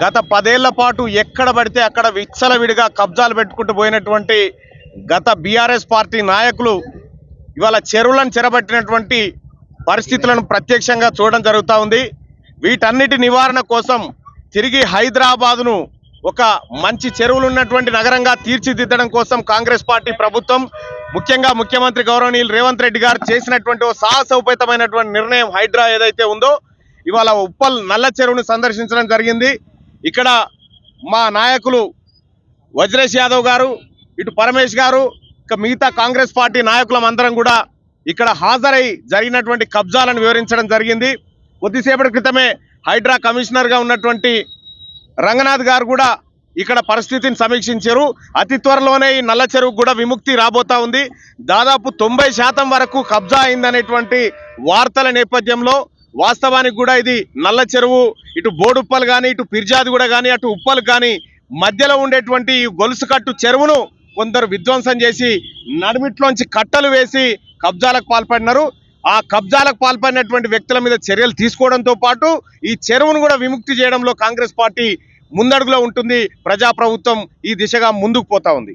గత పదేళ్ళ పాటు ఎక్కడ పడితే అక్కడ విచ్చలవిడిగా కబ్జాలు పెట్టుకుంటూ పోయినటువంటి గత బీఆర్ఎస్ పార్టీ నాయకులు ఇవాళ చెరువులను చెరబట్టినటువంటి పరిస్థితులను ప్రత్యక్షంగా చూడడం జరుగుతూ ఉంది. వీటన్నిటి నివారణ కోసం తిరిగి హైదరాబాదును ఒక మంచి చెరువులు ఉన్నటువంటి నగరంగా తీర్చిదిద్దడం కోసం కాంగ్రెస్ పార్టీ ప్రభుత్వం ముఖ్యంగా ముఖ్యమంత్రి గౌరవనీయులు రేవంత్ రెడ్డి గారు చేసినటువంటి ఓ సాహసోపేతమైనటువంటి నిర్ణయం హైడ్రా ఏదైతే ఉందో ఇవాళ ఉప్పల్ నల్ల చెరువును సందర్శించడం జరిగింది. ఇక్కడ మా నాయకులు వజ్రేష్ యాదవ్ గారు ఇటు పరమేష్ గారు ఇక మిగతా కాంగ్రెస్ పార్టీ నాయకులం అందరం కూడా ఇక్కడ హాజరై జరిగినటువంటి కబ్జాలను వివరించడం జరిగింది. కొద్దిసేపటి క్రితమే హైడ్రా కమిషనర్గా ఉన్నటువంటి రంగనాథ్ గారు కూడా ఇక్కడ పరిస్థితిని సమీక్షించారు. అతి త్వరలోనే ఈ నల్ల చెరువు కూడా విముక్తి రాబోతా ఉంది. దాదాపు తొంభై శాతం వరకు కబ్జా అయిందనేటువంటి వార్తల నేపథ్యంలో వాస్తవానికి కూడా ఇది నల్ల చెరువు ఇటు బోడుప్పలు కానీ ఇటు పిర్జాది కూడా కానీ అటు ఉప్పలు కానీ మధ్యలో ఉండేటువంటి ఈ గొలుసు కట్టు చెరువును కొందరు విధ్వంసం చేసి నడిమిట్లోంచి కట్టలు వేసి కబ్జాలకు పాల్పడినారు. ఆ కబ్జాలకు పాల్పడినటువంటి వ్యక్తుల మీద చర్యలు తీసుకోవడంతో పాటు ఈ చెరువును కూడా విముక్తి చేయడంలో కాంగ్రెస్ పార్టీ ముందడుగులో ఉంటుంది. ప్రజాప్రభుత్వం ఈ దిశగా ముందుకు పోతా ఉంది.